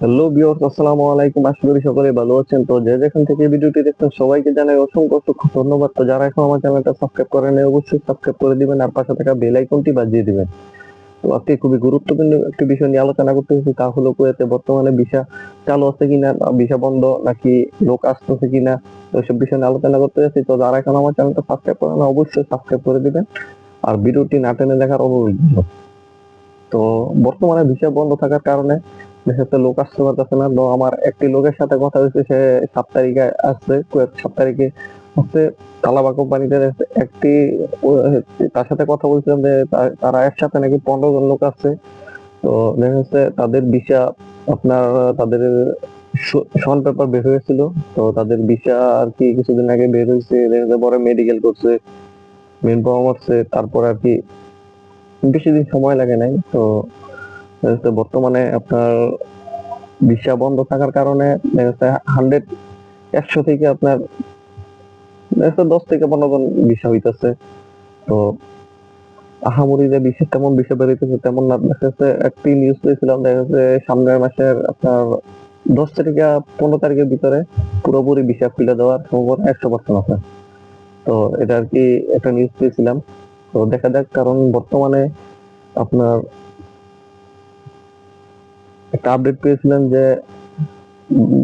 Hello বিয়র্স আসসালামু আলাইকুম। আশা করি সকলে ভালো আছেন। তো যে যেখান থেকে ভিডিওটি দেখছেন, সবাইকে জানাই অসংখ্য অসংখ্য ধন্যবাদ। তো যারা এখন আমার চ্যানেলটা সাবস্ক্রাইব করেন অবশ্যই সাবস্ক্রাইব করে দিবেন আর পাশে থাকা বেল আইকনটি বাজিয়ে দিবেন। তো আজকে খুবই গুরুত্বপূর্ণ একটি বিষয় নিয়ে আলোচনা করতে হচ্ছে তা হলো কুয়েতে বর্তমানে ভিসা চালু আছে কিনা ভিসা বন্ধ নাকি লোক আসতেছে কিনা, তো সব বিষয় নিয়ে আলোচনা করতে যাচ্ছি। তো যারা এখন আমার চ্যানেলটা সাবস্ক্রাইব করেন অবশ্যই সাবস্ক্রাইব করে দিবেন। আর ভিডিওটি না টেনে দেখার অনুরোধ তো বর্তমানে ভিসা বন্ধ থাকার কারণে দেশেতে লোক আসতে পারতেছে না। তো আমার একটি লোকের সাথে কথা হয়েছে, সে সাত তারিখে আসছে সাত তারিখে হচ্ছে তালাবা একটি তার সাথে কথা বলছিলাম যে তারা একসাথে নাকি পনেরো জন লোক আসছে। তো দেখা যাচ্ছে তাদের ভিসা আপনার তাদের সন পেপার বের হয়েছিল। তো তাদের ভিসা আর কি কিছুদিন আগে বের হয়েছে। দেখা যাচ্ছে পরে মেডিকেল করছে মেন পাওয়া মারছে তারপর আর কি বেশি দিন সময় লাগে নাই। তো বর্তমানে আপনার ভিসা বন্ধ থাকার কারণে হান্ড্রেড একশো থেকে আপনার দশ থেকে পনেরো জন ভিসা হইতেছে। তো আহামরি যে বিশেষ তেমন বেরোইতেছে তেমন না। দেখা একটি নিউজ পেয়েছিলাম দেখা যাচ্ছে সামনের মাসের আপনার দশ তারিখ, পনেরো তারিখের ভিতরে পুরোপুরি ভিসা খুলে দেওয়ার সম্ভাবনা একশো পার্সেন্ট আছে। তো এটা আর কি একটা নিউজ পেয়েছিলাম তো দেখা যাক, কারণ বর্তমানে আপনার একটা আপডেট পেয়েছিলেন যে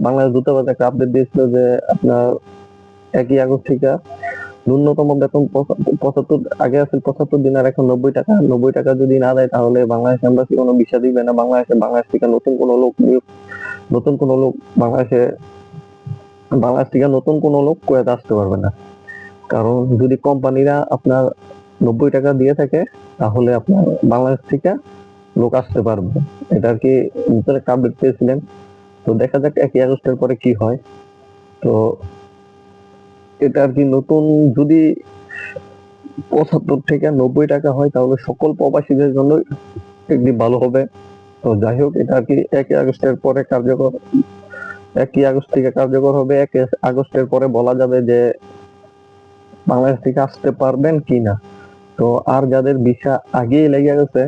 বাংলাদেশ দূতাবাস একটা আপডেট দিয়েছিল যে আপনার একই আগস্ট থেকে ন্যূনতম বেতন পঁচাত্তর, আগে আছে পঁচাত্তর দিন আর এখন নব্বই টাকা। নব্বই টাকা যদি না দেয় তাহলে বাংলাদেশ এম্বাসি কোনো ভিসা দিবে না। বাংলাদেশে, বাংলাদেশ থেকে নতুন কোনো লোক নিয়োগ, নতুন কোনো লোক বাংলাদেশে, বাংলাদেশ থেকে নতুন কোনো লোক কুয়েতে আসতে পারবে না। কারণ যদি কোম্পানিরা আপনার নব্বই টাকা দিয়ে থাকে, তাহলে আপনার বাংলাদেশ থেকে লোক আসতে পারবে। এটা আর কি নতুন একটা আপডেট পেয়েছিলেন। তো দেখা যাক একই আগস্টের পরে কি হয়। তো এটা আর কি নতুন যদি পঁচাত্তর থেকে নব্বই টাকা হয়, তাহলে সকল প্রবাসীদের জন্য একটি ভালো হবে। তো যাই হোক, এটা আর কি একই আগস্টের পরে কার্যকর, একই আগস্ট থেকে কার্যকর হবে। এক আগস্টের পরে বলা যাবে যে বাংলাদেশ থেকে আসতে পারবেন কি না তো আর যাদের ভিসা আগেই লেগে গেছে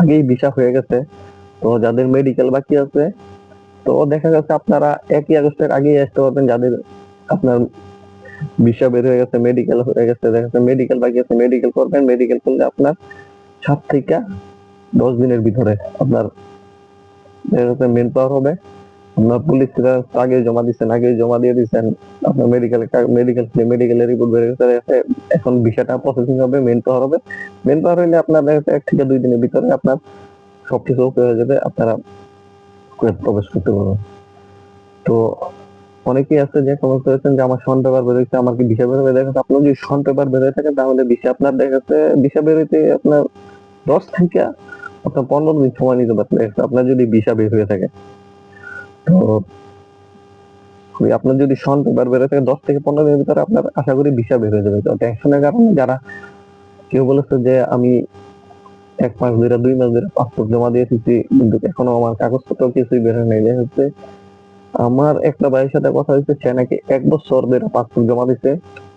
আগেই ভিসা হয়ে গেছে। তো যাদের মেডিকেল বাকি আছে, তো দেখা যাচ্ছে আপনারা একই আগস্টের আগেই আসতে পারবেন। যাদের আপনার ভিসা বের হয়ে গেছে মেডিকেল হয়ে গেছে, দেখা যাচ্ছে মেডিকেল বাকি আছে মেডিকেল করবেন। মেডিকেল করলে আপনার সাত থেকে দশ দিনের ভিতরে আপনার দেখা যাচ্ছে মেন পাওয়ার হবে। আপনার পুলিশ আগে জমা দিচ্ছেন আগে জমা দিয়ে দিচ্ছেন আপনার মেডিকেল মেডিকেল মেডিকেলের রিপোর্ট বের হয়ে গেছে। এখন ভিসাটা প্রসেসিং হবে মেন পাওয়ার হবে। মেন পাওয়ার হইলে আপনার দেখা এক থেকে দুই দিনের ভিতরে আপনার সবকিছু ওকে হয়ে যাবে, আপনারা প্রবেশ করতে পারবেন। তো অনেকেই আছে যে কমেন্ট করেছেন যে, আমার সন পেপার বেরোচ্ছে আমার কি ভিসা বেরোবে দেখা যাচ্ছে আপনার যদি সন পেপার বেরোয় থাকে তাহলে ভিসা আপনার দেখা যাচ্ছে ভিসা বেরোইতে আপনার দশ থেকে আপনার পনেরো দিন সময় নিতে পারবে দেখা যাচ্ছে আপনার যদি ভিসা বের হয়ে থাকে। তো আপনার যদি সন পেপার বের হয়ে থাকে, দশ থেকে পনেরো দিনের ভিতরে আপনার আশা করি ভিসা বের হয়ে যাবে। তো টেনশনের কারণে যারা কেউ বলেছে যে আমি এক মাস ধরে, দুই মাস ধরে পাসপোর্ট জমা দিয়ে এসেছি কিন্তু এখনও আমার কাগজপত্র কিছুই বের হয় নাই। দেখা যাচ্ছে আমার একটা ভাইয়ের সাথে কথা হয়েছে, সে নাকি এক বছর ধরে পাসপোর্ট জমা দিছে,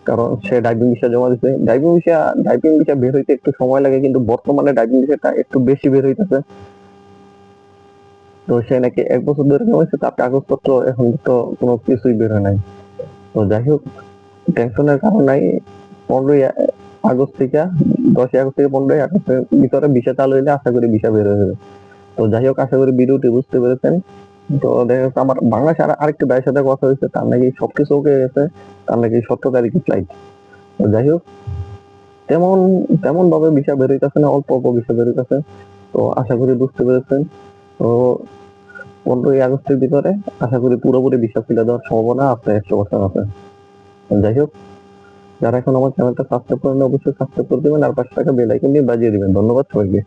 কারণ সে ড্রাইভিং ভিসা জমা দিছে। ড্রাইভিং ভিসা ড্রাইভিং ভিসা বের হইতে একটু সময় লাগে, কিন্তু বর্তমানে ড্রাইভিং ভিসাটা একটু বেশি বের হইতেছে। তো সে নাকি এক বছর ধরে জমাইছে, তার কাগজপত্র এখন তো কোনো কিছুই বের হয় নাই। তো যাই হোক টেনশনের কারণ নাই। পনেরোই আগস্ট থেকে, দশই আগস্ট থেকে পনেরোই আগস্টের ভিতরে ভিসা চালু হইলে আশা করি ভিসা বের হয়ে তো যাই হোক, আশা করি ভিডিওটি বুঝতে পেরেছেন। তো দেখা যাচ্ছে আমার বাংলাদেশে আর আরেকটি ভাইয়ের সাথে কথা হয়েছে, তার নাকি সবকিছু ওকে গেছে, তার নাকি সতেরো তারিখে ফ্লাইট তো যাই হোক, তেমন তেমন ভাবে বিষা বের হইতেছে না, অল্প অল্প ভিসা বেরোইতেছে তো আশা করি বুঝতে পেরেছেন। তো পনেরোই আগস্টের ভিতরে আশা করি পুরোপুরি ভিসা খুলে দেওয়ার সম্ভাবনা আছে, একশো পার্সেন্ট আছে। যাই হোক যারা এখন আমার চ্যানেলটা সাবস্ক্রাইব করেন অবশ্যই সাবস্ক্রাইব করে দেবেন, আর পাশে থাকা বেল আইকন দিয়ে বাজিয়ে দেবেন। ধন্যবাদ সবাইকে।